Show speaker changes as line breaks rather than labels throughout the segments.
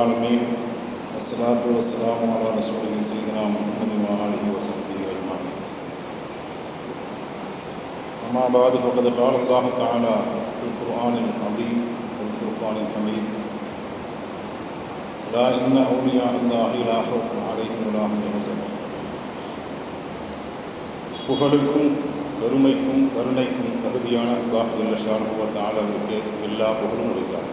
لله رب العالمين والصلاة والسلام على رسوله سيدنا محمد وآله وصحبه أجمعين أما بعد فقد قال الله تعالى في القرآن العظيم والفرقان الحميد لا إن أولياء الله لا خوف عليهم ولا هم يحزنون புகழுக்கும் பெருமைக்கும் கருணைக்கும் தகுதியான அல்லாஹ் ஜல்லஷானுவத்தாளருக்கு எல்லா புகழும் உரித்தாட்டுவார்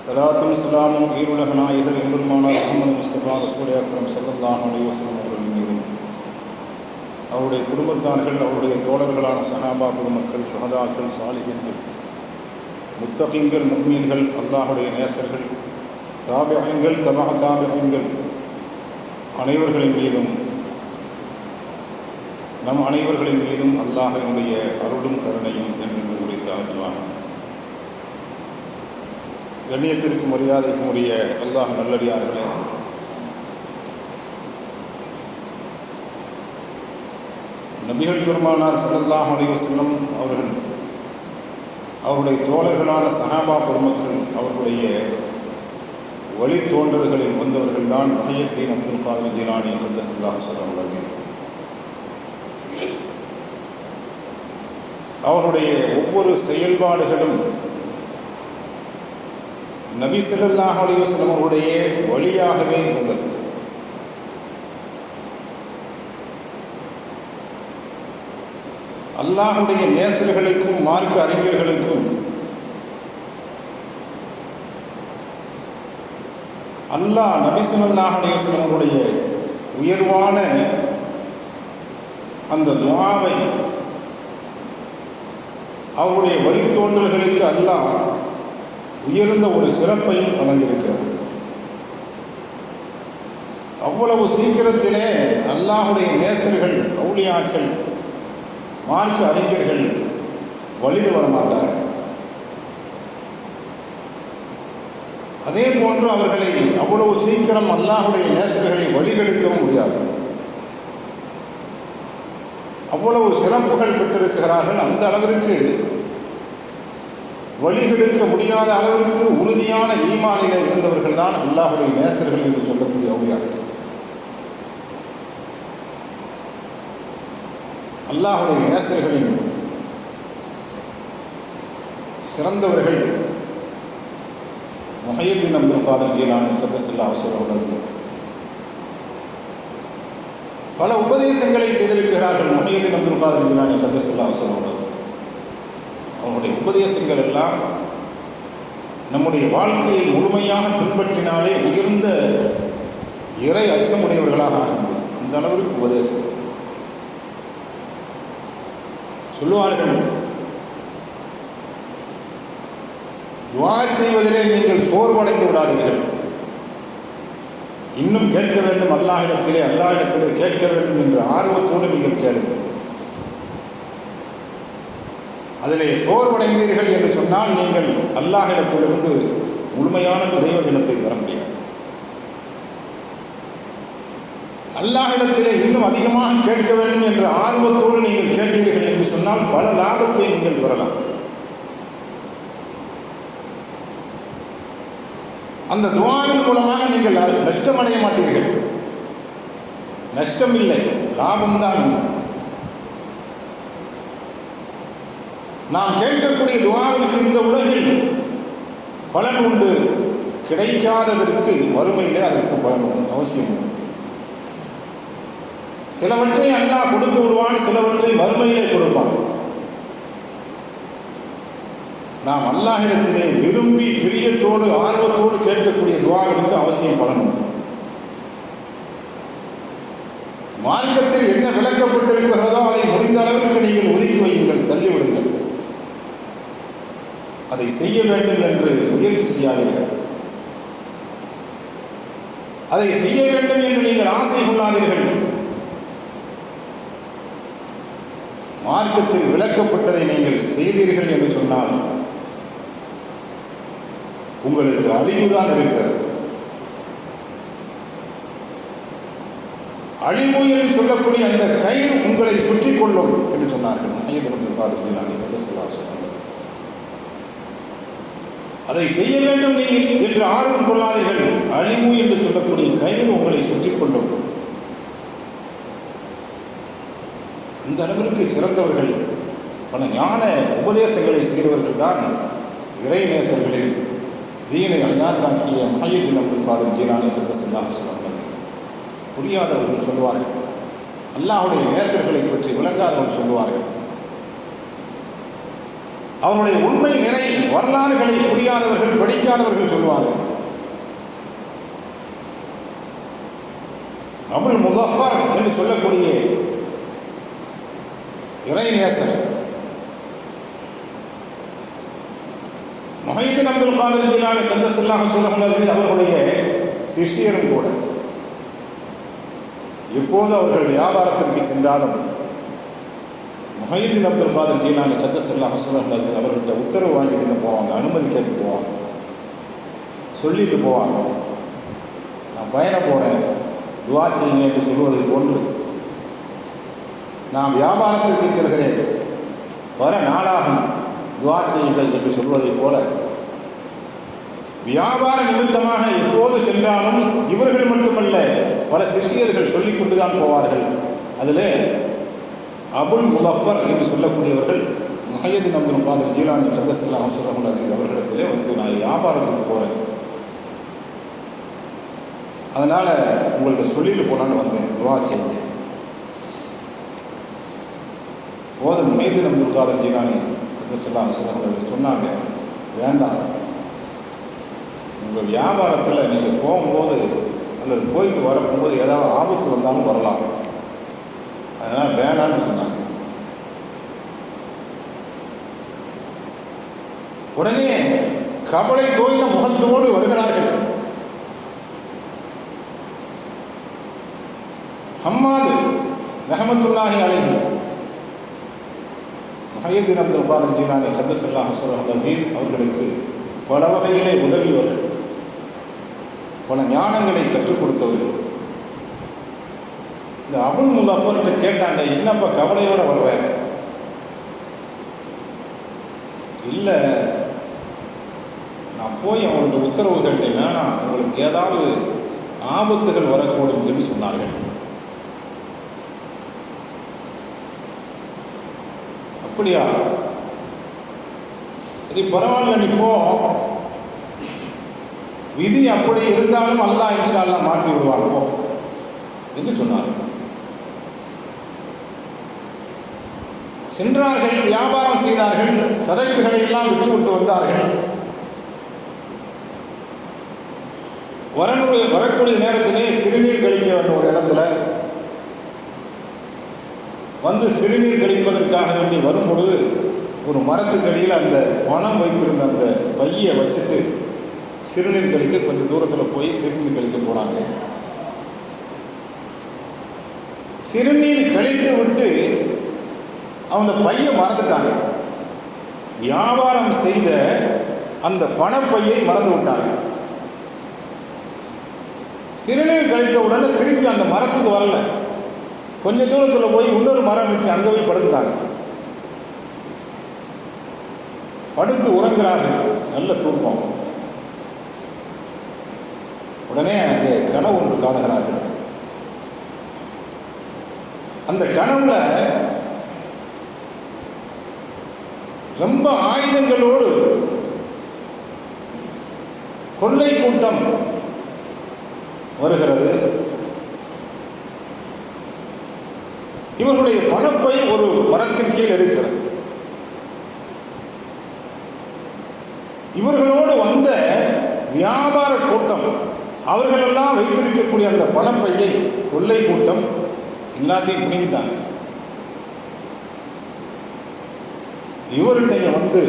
சலாத்தும் சலாமும் ஈருலக நாயகர் எம்பெருமானார் முகமது முஸ்தபா ரசூலை அக்ரம் சல்லல்லாஹ் அலி வசலம் அவர்கள் மீதும் அவருடைய குடும்பத்தார்கள் அவருடைய தோழர்களான சஹாபா பெருமக்கள் சுகதாக்கள் சாலிகர்கள் முத்தகிங்கள் முக்மீன்கள் அல்லாஹுடைய நேசர்கள் தாபியங்கள் தபா தாபியங்கள் அனைவர்களின் மீதும் நம் அனைவர்களின் மீதும் அல்லாஹினுடைய அருளும் கருணையும் என்று உரித்தாடுவார் கண்ணியத்திற்கும் மரியாதைக்கும் உரிய அல்லாஹ் நல்லடியார்களே. நபிகள் பெருமானார் சல்லாஹ் அலைவசல்லம் அவர்கள் அவருடைய தோழர்களான சஹாபா பெருமக்கள் அவர்களுடைய வழித்தோன்றர்களில் வந்தவர்கள் தான் மஹியத்தீன் அப்துல் காதர் ஜிலானி ஹத்தசல்லாஹ் சொல்லம் அசீஸ் அவருடைய ஒவ்வொரு செயல்பாடுகளும் நபி சொல்லாஹ் அலிவசலம் அவருடைய வழியாகவே இருந்தது. அல்லாஹுடைய நேசர்களுக்கும் மார்க்க அறிஞர்களுக்கும் அல்லாஹ் நபிசுல்லாஹ் அலிவசலம் அவருடைய உயர்வான அந்த துவாவை அவருடைய வழித்தோன்றல்களுக்கு அல்லாஹ் உயர்ந்த ஒரு சிறப்பையும் வழங்கியிருக்கிறது. அவ்வளவு சீக்கிரத்திலே அல்லாஹுடைய நேசர்கள் அவுளியாக்கள் மார்க்க அறிஞர்கள் வலிது வரமாட்டார்கள் அதே போன்று அவர்களை அவ்வளவு சீக்கிரம் அல்லாஹுடைய நேசர்களை வழிகெடுக்கவும் முடியாது. அவ்வளவு சிறப்புகள் பெற்றிருக்கிறார்கள். அந்த அளவிற்கு வழிகெடுக்க முடியாத அளவிற்கு உறுதியான ஈமானில இருந்தவர்கள் தான் அல்லாஹுடைய நேசர்கள் என்று சொல்லக்கூடிய அவுளியாக்கள். அல்லாஹுடைய நேசர்களின் சிறந்தவர்கள் முஹையத்தின் அப்துல் காதர் ஜீலானி கத்தசல்லா ஹசூல் பல உபதேசங்களை செய்திருக்கிறார்கள் முஹையத்தின் அப்துல் காதர் ஜீலானி கதசல்லா சொல்லோடு உபதேசங்கள் எல்லாம் நம்முடைய வாழ்க்கையை முழுமையாக பின்பற்றினாலே உயர்ந்த இறை அச்சமுடையவர்களாக ஆக முடியும். அந்த அளவிற்கு உபதேசம். சொல்லுவார்கள் துவா செய்வதிலே நீங்கள் சோர்வடைந்து விடாதீர்கள். இன்னும் கேட்க வேண்டும் அல்லாஹிடத்திலே அல்லாஹிடத்திலே கேட்க வேண்டும் என்ற ஆர்வத்தோடு நீங்கள் கேளுங்கள். அதிலே சோர்வடைந்தீர்கள் என்று சொன்னால் நீங்கள் அல்லாஹிடத்திலிருந்து முழுமையான பிரயோஜனத்தை பெற முடியாது. அல்லாஹிடத்திலே இன்னும் அதிகமாக கேட்க வேண்டும் என்ற ஆர்வத்தோடு நீங்கள் கேட்டீர்கள் என்று சொன்னால் பல லாபத்தை நீங்கள் பெறலாம். அந்த துவாவின் மூலமாக நீங்கள் நஷ்டமடைய மாட்டீர்கள். நஷ்டம் இல்லை லாபம்தான் உண்டு. நாம் கேட்கக்கூடிய துவாவிற்கு இந்த உலகில் பலன் உண்டு. கிடைக்காததற்கு வறுமையில் அதற்கு பலன் உண்டு. அவசியம் உண்டு சிலவற்றை அல்லாஹ் கொடுத்து விடுவான் சிலவற்றை வறுமையிலே கொடுப்பான். நாம் அல்லாஹிடத்திலே விரும்பி பிரியத்தோடு ஆர்வத்தோடு கேட்கக்கூடிய துவாவிற்கு அவசியம் பலன் உண்டு. மார்க்கத்தில் என்ன விளக்கப்பட்டிருக்கிறதோ அதை முடிந்த அளவிற்கு நீங்கள் ஒதுக்கி வையுங்கள் தள்ளிவிடுங்கள். அதை செய்ய வேண்டும் என்று முயற்சி செய்யாதீர்கள். அதை செய்ய வேண்டும் என்று நீங்கள் ஆசை கொள்ளாதீர்கள். மார்க்கத்தில் விளக்கப்பட்டதை நீங்கள் செய்தீர்கள் என்று சொன்னால் உங்களுக்கு அழிவுதான் இருக்கிறது. அழிவு என்று சொல்லக்கூடிய அந்த கயிறு உங்களை சுற்றி கொள்ளும் என்று சொன்னார்கள். மையதனுக்கு காதல் நான் கதசலா சொன்னாங்க அதை செய்ய வேண்டும் நீங்கள் என்று ஆர்வம் கொள்ளாதீர்கள். அழிவு என்று சொல்லக்கூடிய கயிறு உங்களை சுற்றி கொள்ளும் அந்த அளவிற்கு சிறந்தவர்கள் பல ஞான உபதேசங்களை செய்கிறவர்கள் தான் இறைநேசர்களில் தீனை அயாத்தாக்கிய மஹிதீன் அப்துல் காதர் ஜீலானி கத்தசல்லாஹ் சொல்லுவது புரியாதவர்கள் சொல்லுவார்கள் அல்லாஹுடைய நேசர்களை பற்றி விளங்காதவர்கள் சொல்லுவார்கள் அவருடைய உண்மை நிறை வரலாறுகளை புரியாதவர்கள் படிக்காதவர்கள் சொல்லுவார்கள். அபுல் முகஃபர் என்று சொல்லக்கூடிய இறைநேசர் மொஹிதீன் அப்துல் காதர் ஜீலானி கந்தசுல்லாஹ் சுல்லஹல் அசீஸ் அவர்களுடைய சிஷியரும் கூட எப்போது அவர்கள் வியாபாரத்திற்கு சென்றாலும் மொஹிதீன் அப்துல் காதர் ஜீலானி கந்தசுல்லாஹ் சுல்லஹல் அசீஸ் அவர்கிட்ட உத்தரவு வாங்கிட்டு தான் போவாங்க. அனுமதி கேட்டு போவாங்க. சொல்லிட்டு போவாங்க. நான் பயணம் போகிறேன் துவா செய்யுங்க என்று சொல்வதை போன்று நான் வியாபாரத்திற்கு செல்கிறேன். வர நாளாகும் துவா செய்யுங்கள் என்று சொல்வதைப் போல வியாபார நிமித்தமாக எப்போது சென்றாலும் இவர்கள் மட்டுமல்ல பல சிஷியர்கள் சொல்லிக்கொண்டுதான் போவார்கள். அதில் அபுல் முலஃபர் என்று சொல்லக்கூடியவர்கள் மஹயதின் அப்துல் ஃபாதர் ஜீலானி கத்தசல்லா சுரஹுல் அசீஸ் அவர்களிடத்திலே வந்து நான் வியாபாரத்துக்கு போகிறேன் அதனால் உங்கள்கிட்ட சொல்லிட்டு போகலான்னு வந்தேன். துவா செய்யுங்க. போதன் மைதீன் அப்துல் காதர் ஜீலானி கத்தசல்லா சுரஹுல் சொன்னாங்க வேண்டாம். உங்கள் வியாபாரத்தில் நீங்கள் போகும்போது அல்லது போயிட்டு வரப்போகும்போது ஏதாவது ஆபத்து வந்தாலும் வரலாம். அதெல்லாம் வேணான்னு சொன்னாங்க. உடனே கவலை தோய்ந்த முகத்தோடு வருகிறார்கள். ஹம்மாது ரஹமத்துல்லாஹி அழகி மஹயத்தின் அப்துல் காதர் ஜீலானி கத்தசல்லா ஹசுல் அசீர் அவர்களுக்கு பல வகையிலே உதவியவர்கள் பல ஞானங்களை கற்றுக் கொடுத்தவர்கள். இந்த அபுல் முதாஃபர்கிட்ட கேட்டாங்க என்னப்பா கவலையோடு வர்றேன் இல்லை நான் போய் அவங்கள்ட்ட உத்தரவு கேட்டேன். வேணாம் உங்களுக்கு ஏதாவது ஆபத்துகள் வரக்கூடும் என்று சொன்னார்கள். அப்படியா? சரி பரவாயில்ல நீ போ. விதி அப்படி இருந்தாலும் அல்லா இன்ஷா அல்லா மாற்றி விடுவான் போ என்று சொன்னார்கள். சென்றார்கள் வியாபாரம் செய்தார்கள் சரக்குகளை எல்லாம் விட்டுவிட்டு வந்தார்கள். வரக்கூடிய வரக்கூடிய நேரத்திலே சிறுநீர் கழிக்க வேண்டும் ஒரு இடத்துல. வந்து சிறுநீர் கழிப்பதற்காக வேண்டி வரும் பொழுது ஒரு மரத்துக்கடியில் அந்த பணம் வைத்திருந்த அந்த பையை வச்சுட்டு சிறுநீர் கழிக்க கொஞ்சம் தூரத்தில் போய் சிறுநீர் கழிக்க போனாங்க. சிறுநீர் கழித்து விட்டு அவங்க பையை மறந்துட்டாங்க. வியாபாரம் செய்த அந்த பணப்பையை மறந்து விட்டாங்க. சிறுநீர் கழித்த உடனே திருப்பி அந்த மரத்துக்கு வரல. கொஞ்ச தூரத்தில் போய் இன்னொரு மரம் இருந்துச்சு அங்கே போய் படுத்துட்டாங்க. படுத்து உறங்குறார்கள் நல்ல தூக்கம். உடனே அங்கே கனவு ஒன்று காணுகிறார்கள். அந்த கனவுல ரொம்ப ஆயுதங்களோடு கொள்ளை கூட்டம் வருகிறது. இவர்களுடைய பணப்பை ஒரு மரத்தின் கீழ் இருக்கிறது இவர்களோடு வந்த வியாபார கூட்டம் அவர்களெல்லாம் வைத்திருக்கக்கூடிய அந்த பணப்பையை கொள்ளை கூட்டம் எல்லாத்தையும் பிடிங்கிட்டாங்க. இவர்கிட்ட வந்து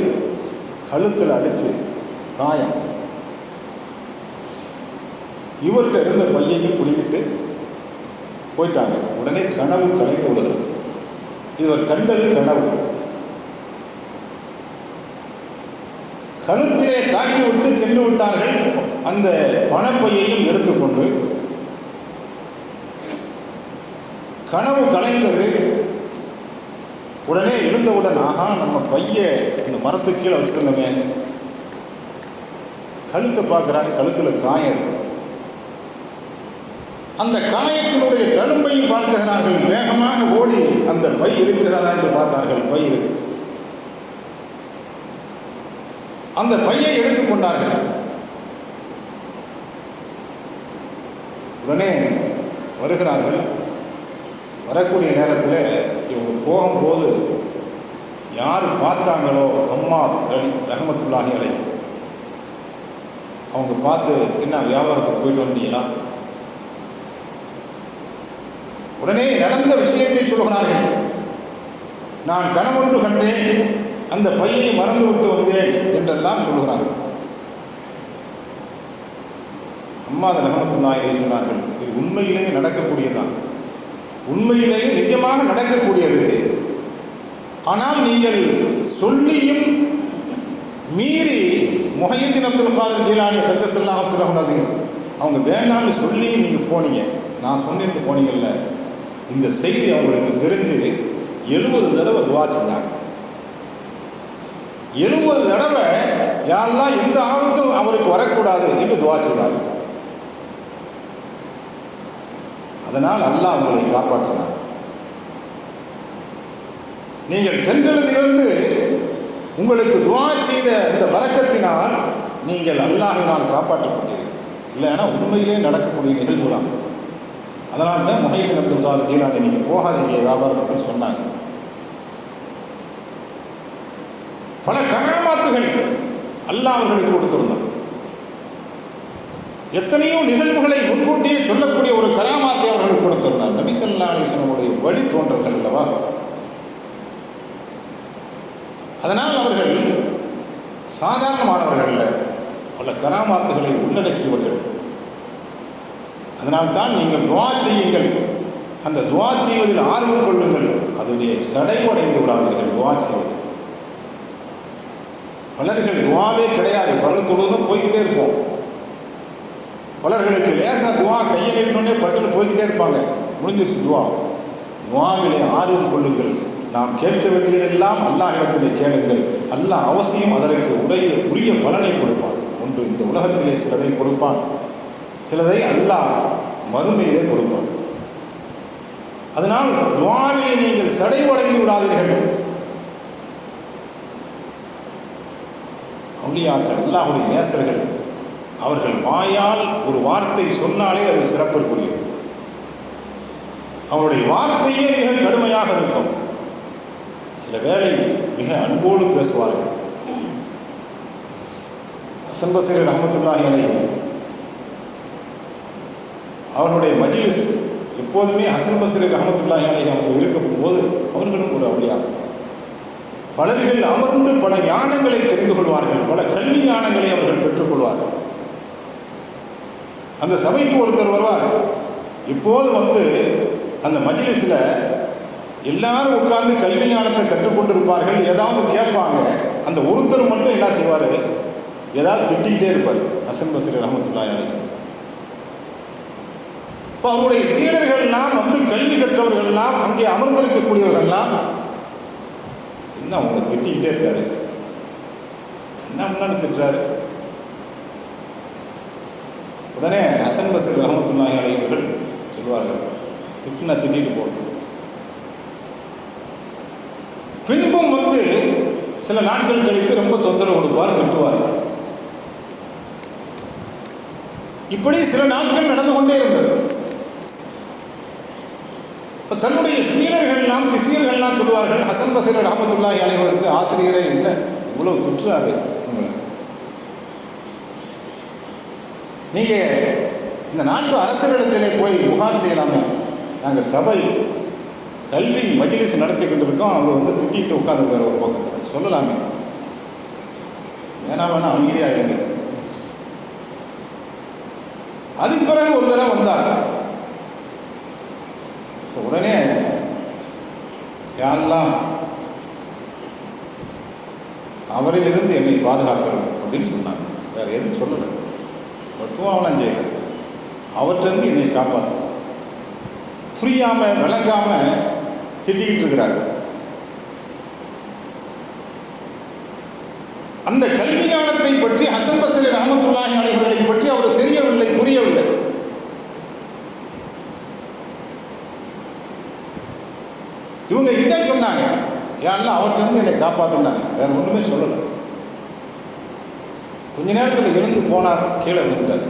கழுத்தில் அடித்து காயம். இவர்கிட்ட இருந்த பையையும் பிடிங்கிட்டு போயிட்டாங்க. உடனே கனவு கலைத்து விடுகிறது இவர் கண்டது கனவு. கழுத்திலே தாக்கி விட்டு சென்று விட்டார்கள். அந்த பணப்பையையும் எடுத்துக்கொண்டு கனவு கலைந்தது உடனே எழுந்தவுடன் ஆஹா நம்ம பைய இந்த மரத்துக்கு கீழே வச்சுருந்தோமே. கழுத்தை பார்க்குறாங்க கழுத்தில் காயம் இருக்கு. அந்த காயத்தினுடைய தழும்பை பார்க்கிறார்கள். வேகமாக ஓடி அந்த பை இருக்கிறதா என்று பார்த்தார்கள். பை இருக்கு. அந்த பையை எடுத்துக்கொண்டார்கள் உடனே வருகிறார்கள். வரக்கூடிய நேரத்தில் இவங்க போகும்போது யார் பார்த்தாங்களோ அம்மா ரலி ரஹமத்துல்லாஹி அலை அவங்க பார்த்து என்ன வியாபாரத்துக்கு போயிட்டு வந்தீங்களா? உடனே நடந்த விஷயத்தை சொல்கிறார்கள். நான் கனவொன்று கண்டேன் அந்த பையனை மறந்து விட்டு வந்தேன் என்றெல்லாம் சொல்கிறார்கள். அம்மா அதை ரஹமத்துல்லாஹிலே சொன்னார்கள் இது உண்மையிலேயே நடக்கக்கூடியதான் உண்மையிலேயே நிஜமாக நடக்கக்கூடியது. ஆனால் நீங்கள் சொல்லியும் மீறி முஹையத்தின் அப்துல் காதர் ஜீலானி கத்தசல்லாஹ் சுலஹுல் அசீஸ் அவங்க வேண்டாம்னு சொல்லியும் நீங்கள் போனீங்க. நான் சொன்னேன்ட்டு போனீங்கல்ல. இந்த செய்தி அவங்களுக்கு தெரிஞ்சு எழுபது தடவை துவா செஞ்சாங்க. எழுபது தடவை யாரெல்லாம் எந்த ஆபத்தும் அவருக்கு வரக்கூடாது என்று துவா செய்தார்கள் அதனால் அல்லாஹ் உங்களை காப்பாற்றினார். நீங்கள் சென்றதிலிருந்து உங்களுக்கு துவா செய்த இந்த வரக்கத்தினால் நீங்கள் அல்லாஹினால் காப்பாற்றப்பட்டீர்கள். இல்லைன்னா உண்மையிலே நடக்கக்கூடிய நிகழ்வு தான். அதனால தான் முஹையத்தின் அப்துல் காதர் ஜீலானி நீங்கள் போகாதீங்க வியாபாரத்துக்குன்னு சொன்னாங்க. பல கராமாத்துகள் அல்லாஹ் அவர்களுக்கு கொடுத்திருந்தது. எத்தனையோ நிகழ்வுகளை முன்கூட்டியே சொல்லக்கூடிய ஒரு கராமாத்தை அலிஸ்லமுடைய வழி தோன்றல்கள் அல்லவா? அதனால் அவர்கள் சாதாரணமானவர்கள் அல்ல. பல கராமாத்துகளை உள்ளடக்கியவர்கள். அதனால்தான் நீங்கள் துவா செய்யுங்கள். அந்த துவா செய்வதில் ஆர்வம் கொள்ளுங்கள். அதுடைய சடைவடைந்து விடாதீர்கள் துவா செய்வது பலர்கள் துவாவே கிடையாது. பலர் தொழுதுன்னு போய்கிட்டே இருப்போம். பலர்களுக்கு லேசாக துவா கையை நீட்டணுன்னே பட்டுன்னு போய்கிட்டே இருப்பாங்க. முடிஞ்சிருச்சு துவா துவாவிலே ஆர்வம் கொள்ளுங்கள். நாம் கேட்க வேண்டியதெல்லாம் அல்லாஹ் இடத்திலே கேளுங்கள். அல்லாஹ் அவசியம் அதற்கு உடைய உரிய பலனை கொடுப்பான். ஒன்று இந்த உலகத்திலே சிலதை கொடுப்பான். சிலதை அல்லாஹ் மறுமையிலே கொடுப்பான். அதனால் துவாவிலே நீங்கள் சடைவடைந்து விடாதீர்கள். அவுளியாக்கள் அல்லாஹுடைய நேசர்கள் அவர்கள் வாயால் ஒரு வார்த்தை சொன்னாலே அது சிறப்பிற்குரியது. அவருடைய வார்த்தையே மிக கடுமையாக இருக்கும். சில வேளை மிக அன்போடு பேசுவார்கள். ஹசன் பசீர் ரஹமத்துல்லாஹி அலை அவர்களுடைய மஜிலிஸ் எப்போதுமே ஹசன் பசீர் ரஹமத்துல்லாஹி அலை அவங்க இருக்கும் போது அவர்களும் ஒரு அவளியா. பலர்கள் அமர்ந்து பல ஞானங்களை தெரிந்து கொள்வார்கள் பல கல்வி ஞானங்களை அவர்கள் பெற்றுக்கொள்வார்கள் அந்த சபைக்கு ஒருத்தர் வருவார். இப்போது வந்து அந்த மஜிலிஸில் எல்லாரும் உட்கார்ந்து கல்வி ஞானத்தை கற்றுக்கொண்டிருப்பார்கள். ஏதாவது கேட்பாங்க. அந்த ஒருத்தர் மட்டும் என்ன செய்வார்? ஏதாவது திட்டிக்கிட்டே இருப்பார். ஹசன் பசீர் ரஹமத்துல்லா அலி இப்போ அவருடைய சீடர்கள்லாம் வந்து கல்வி கற்றவர்கள்லாம் அங்கே அமர்ந்திருக்கக்கூடியவர்கள்லாம் என்ன அவங்களை திட்டிக்கிட்டே இருக்காரு? என்ன முன்னாடி திட்டுறாரு? உடனே ஹசன் பசீர் ரஹமத்துல்லாஹி அலைவர்கள் சொல்லுவார்கள் திட்டுனா திட்டிட்டு போட்டு பின்பும் வந்து சில நாட்கள் கழித்து ரொம்ப தொந்தரவு கொடுப்பார் திட்டுவார். இப்படி சில நாட்கள் நடந்து கொண்டே இருந்தது. தன்னுடைய சீனர்கள்லாம் சிசியர்கள்லாம் சொல்லுவார்கள் ஹசன் பசீர் ரஹமத்துல்லாஹி அலைவர்களுக்கு ஆசிரியரை என்ன? இவ்வளவு திட்டுறாரு உங்களை. நீங்கள் இந்த நாட்டு அரசரிடத்திலே போய் புகார் செய்யலாமே? நாங்கள் சபை கல்வி மஜிலிஸ் நடத்தி கொண்டிருக்கோம். அவர் வந்து திட்டிகிட்டு உட்காந்துருக்கார் ஒரு பக்கத்தில். சொல்லலாமே. ஏன்னா வேணா அமைதியாக இருங்க. அதுக்கு பிறகு ஒரு தடவை வந்தார். இப்போ உடனே யாரெல்லாம் அவரிலிருந்து என்னை பாதுகாத்திருக்கும் அப்படின்னு சொன்னாங்க. வேற எதுவும் சொல்லலை. துவாவெல்லாம் செய்யலை. அவற்றிருந்து என்னை காப்பாற்று புரியாமல் விளங்காமல் திட்டிக்கிட்டு இருக்கிறாரு. அந்த கல்வி ஞானத்தை பற்றி ஹசன் பசரி ரஹமத்துல்லாஹி அலைவர்களை பற்றி அவர் தெரியவில்லை புரியவில்லை. இவங்க இதை சொன்னாங்க. யாரெல்லாம் அவர்கிட்ட இருந்து என்னை காப்பாற்றினாங்க வேற ஒன்றுமே சொல்லலை. கொஞ்ச நேரத்தில் எழுந்து போனார் கீழே விழுந்துட்டார்.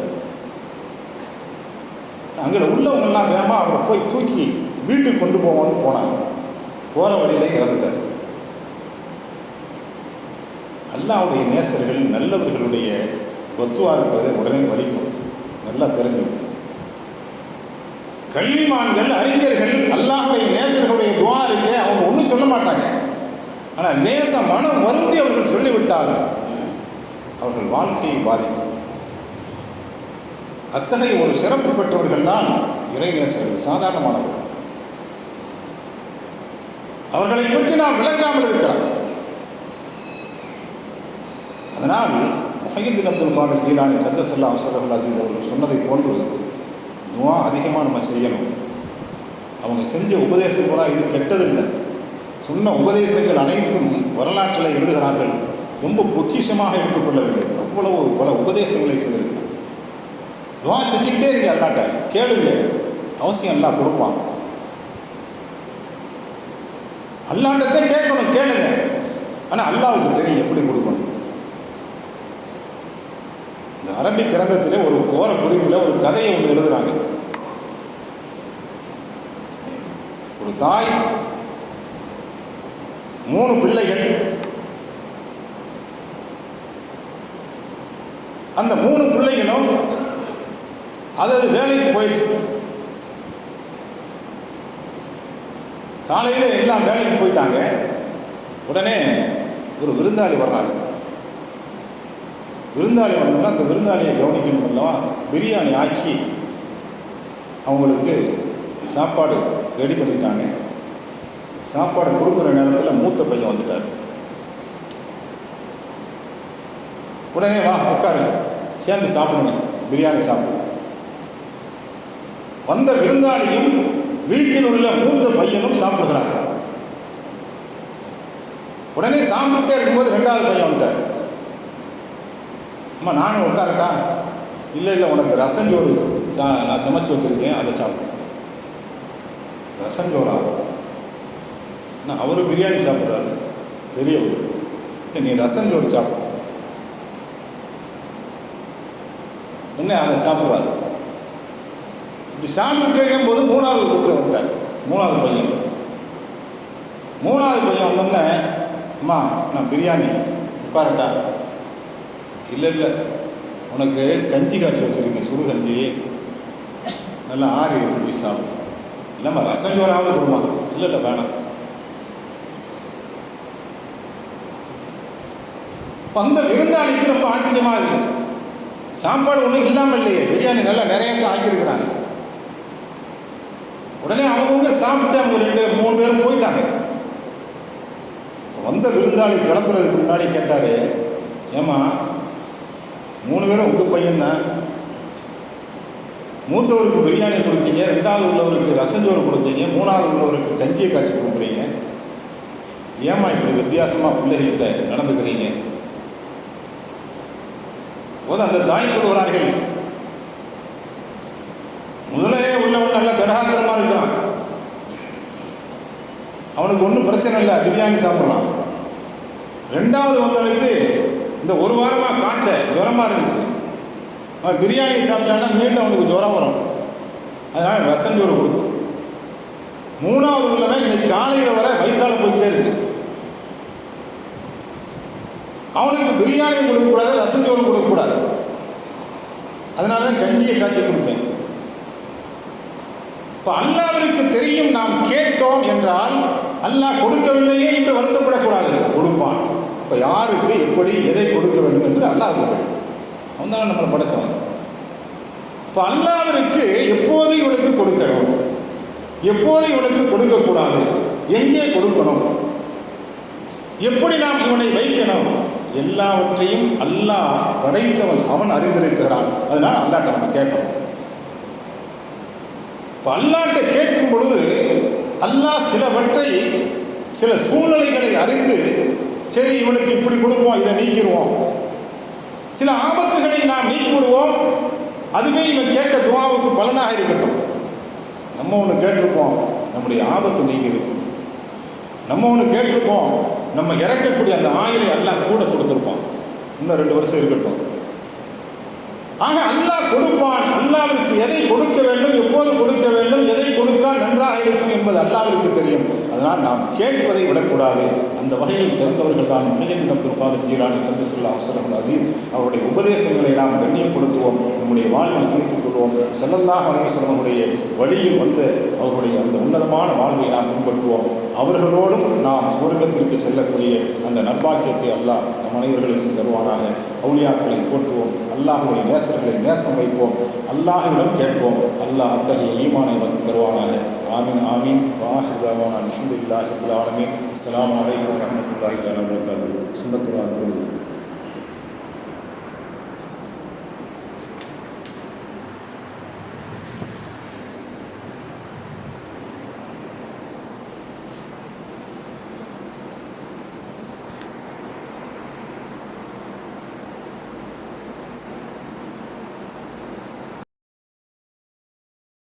அங்கே உள்ளவங்கெல்லாம் வேகமாக அவரை போய் தூக்கி வீட்டுக்கு கொண்டு போவோம்னு போனாங்க. போகிற வழியிலே இறந்துட்டார். அல்லாவுடைய நேசர்கள் நல்லவர்களுடைய பத்துவா இருக்கிறதை உடனே வலிக்கும் நல்லா தெரிஞ்சுக்கணும் கல்விமான்கள் அறிஞர்கள் அல்லாஹுடைய நேசர்களுடைய துவா இருக்கே அவங்க ஒன்றும் சொல்ல மாட்டாங்க. ஆனால் நேச மனம் வருந்தி அவர்கள் சொல்லிவிட்டார்கள். அவர்கள் வாழ்க்கையை பாதிக்கும். அத்தகைய ஒரு சிறப்பு பெற்றவர்கள் தான் இறைநேசர்கள் சாதாரணமானவர்கள். அவர்களை பற்றி நாம் விளக்காமல் இருக்கிறோம் அதனால் முஹையத்தின் அப்துல் காதர் ஜீலானி கந்தசல்லா அசரல் அசீஸ் அவர்கள் சொன்னதை போன்று துவா அதிகமாக நம்ம செய்யணும். அவங்க செஞ்ச உபதேசம் பூரா இது கெட்டதில்லை. சொன்ன உபதேசங்கள் அனைத்தும் வரலாற்றில் எழுதுகிறார்கள். ரொம்ப பொக்கிஷமாக எடுத்துக்கொள்ள வேண்டியது. அவ்வளவு பல உபதேசங்களை செய்திருக்கிறார் துவா செஞ்சுக்கிட்டே இருக்கு அல்லாட்ட. கேளுங்க. அவசியம் எல்லாம் கொடுப்பான். அல்லாண்டத்தை கேட்கணும் கேளுங்க. ஆனால் அல்லாவுக்கு தெரியும் எப்படி கொடுக்கணும். இந்த அரபி கிரந்தத்திலே ஒரு ஓர குறிப்பில் ஒரு கதையை ஒன்று எழுதுறாங்க. ஒரு தாய் மூணு பிள்ளைகள். அந்த மூணு பிள்ளைகளும் அதாவது வேலைக்கு போயிடுச்சு காலையில் எல்லாம் வேலைக்கு போயிட்டாங்க. உடனே ஒரு விருந்தாளி வர்றாங்க. விருந்தாளி வந்தோம்னா அந்த விருந்தாளியை கவனிக்கணும் அல்லவா? பிரியாணி ஆக்கி அவங்களுக்கு சாப்பாடு ரெடி பண்ணிட்டாங்க. சாப்பாடு கொடுக்குற நேரத்தில் மூத்த பையன் வந்துட்டார். உடனே வா உட்காரு. சேர்ந்து சாப்பிடுங்க. பிரியாணி சாப்பிடுங்க. வந்த விருந்தாளியும் வீட்டில் உள்ள மூத்த பையனும் சாப்பிடுகிறார்கள். உடனே சாப்பிட்டுட்டே இருக்கும்போது ரெண்டாவது பையன் வந்துட்டார். அம்மா நானும் உட்காரட்டா? இல்லை இல்லை உனக்கு ரசஞ்சோறு சா நான் சமைச்சு வச்சுருக்கேன் அதை சாப்பிட்டேன் ரசஞ்சோறா நான் அவரு பிரியாணி சாப்பிட்றாரு. பெரியவர் நீ ரசஞ்சோறு சாப்பிட. என்ன அதை சாப்பிட்றாரு இப்படி சாமி கேட்கும் போது மூணாவது கூட்டம் வந்தார். மூணாவது பையன். மூணாவது பையன் வந்தோடனே அம்மா நான் பிரியாணி உட்காரட்டா? இல்லை இல்லை. உனக்கு கஞ்சி காய்ச்சி வச்சுருக்கேன். சுடு கஞ்சி. நல்லா ஆறி இருக்குது போய் சாப்பிடு. இல்லைம்மா ரசம் ஜோராவது கொடுமா இல்லை இல்லை வேணாம். வந்த விருந்தாளிக்கு ரொம்ப ஆச்சரியமாக இருந்துச்சு. சாப்பாடு ஒன்றும் இல்லாமல் இல்லையே. பிரியாணி நல்லா நிறைய ஆக்கியிருக்கிறாங்க உடனே அவங்கவுங்க சாப்பிட்டு அவங்க ரெண்டு மூணு பேரும் போயிட்டாங்க. வந்த விருந்தாளி கிளம்புறதுக்கு முன்னாடி கேட்டார் ஏம்மா மூணு பேரும் உங்கள் பையன்தான். மூத்தவருக்கு பிரியாணி கொடுத்தீங்க ரெண்டாவது உள்ளவருக்கு ரசஞ்சோறு கொடுத்தீங்க மூணாவது உள்ளவருக்கு கஞ்சியை காய்ச்சி கொடுக்குறீங்க. ஏம்மா இப்படி வித்தியாசமாக பிள்ளைகள்கிட்ட நடந்துக்கிறீங்க? போது அந்த தாய் சொல்லுகிறார்கள் முதலே உள்ளவன் நல்ல இருக்கிறான். அவனுக்கு ஒன்றும் பிரச்சனை இல்லை பிரியாணி சாப்பிட்றான் ரெண்டாவது வந்தவனுக்கு இந்த ஒரு வாரமாக காய்ச்ச ஜுரமாக இருந்துச்சு. அவன் பிரியாணி சாப்பிட்டான்னா மீண்டும் அவனுக்கு ஜுரம் வரும். அதனால் ரசஞ்சோறு கொடுத்து மூணாவது உள்ளவன் இன்னைக்கு காலையில் வர வயிற்றால போயிட்டே இருக்கு. அவனுக்கு பிரியாணியும் கொடுக்கக்கூடாது ரசம் ஜோறும் கொடுக்கக்கூடாது. அதனால தான் கஞ்சியை காய்ச்சி கொடுத்தேன். இப்போ அல்லாவிற்கு தெரியும் நாம் கேட்டோம் என்றால் அல்லாஹ் கொடுக்கவில்லையே என்று வருத்தப்படக்கூடாது. கொடுப்பான். அப்போ யாருக்கு எப்படி எதை கொடுக்க வேண்டும் என்று அல்லாவுக்கு தெரியும். அவன் தான் நம்மளை படைச்சவன். இப்போ அல்லாவிற்கு எப்போது இவனுக்கு கொடுக்கணும்? எப்போது இவனுக்கு கொடுக்கக்கூடாது? எங்கே கொடுக்கணும்? எப்படி நாம் இவனை வைக்கணும்? எல்லாவற்றையும் அல்லாஹ் படைத்தவன் அவன் அறிந்திருக்கிறான். அதனால் அல்லாட்ட நம்ம கேட்கணும். இப்போ அல்லாட்ட கேட்கும் பொழுது அல்லாஹ் சிலவற்றை சில சூழ்நிலைகளை அறிந்து சரி இவனுக்கு இப்படி கொடுப்போம் இதை நீக்கிடுவோம். சில ஆபத்துகளை நாம் நீக்கி விடுவோம் அதுவே இவன் கேட்ட துவாவுக்கு பலனாக இருக்கட்டும். நம்ம ஒன்று கேட்டிருப்போம் நம்முடைய ஆபத்து நீங்கி இருக்கும் நம்ம ஒன்று கேட்டிருப்போம் நம்ம இறக்கக்கூடிய அந்த ஆயிலை எல்லாம் கூட கொடுத்துருப்போம் இன்னும் ரெண்டு வருஷம் இருக்கட்டும். ஆக அல்லாஹ் கொடுப்பான். அல்லாவிற்கு எதை கொடுக்க வேண்டும் எப்போது கொடுக்க வேண்டும் எதை கொடுத்தால் நன்றாக இருக்கும் என்பது அல்லாவிற்கு தெரியும். அதனால் நாம் கேட்பதை விடக்கூடாது. அந்த வகையில் சிறந்தவர்கள் தான் மஹியந்தின் அப்துல் காதர் ஜீலானி கந்தசுல்லா ஹசரம் அசீத் அவருடைய உபதேசங்களை நாம் கண்ணியப்படுத்துவோம். நம்முடைய வாழ்வில் அமைத்துக் கொள்வோம். செல்லல்லாக அலைவசலமுடைய வழியில் வந்து அவருடைய அந்த உன்னதமான வாழ்வை நாம் பின்பற்றுவோம். அவர்களோடும் நாம் சுவர்க்கத்திற்கு செல்லக்கூடிய அந்த நற்பாக்கியத்தை அல்லாஹ் நம் அனைவர்களுக்கும் தருவானாக. அவுளியாக்களை போற்றுவோம். அல்லாஹுடைய நேசர்களை நேசம் வைப்போம். அல்லாஹுவிடம் கேட்போம். அல்லாஹ் அத்தகைய ஈமானை நமக்கு தருவானாக. ஆமீன் ஆமீன். வாஹிதாவான் அலமதுல்லாஹி ஆலமீன். அஸ்ஸலாமு அலைக்கும் வரஹ்மத்துல்லாஹி வபரகாத்துஹு சுன்னத்துல்லாஹி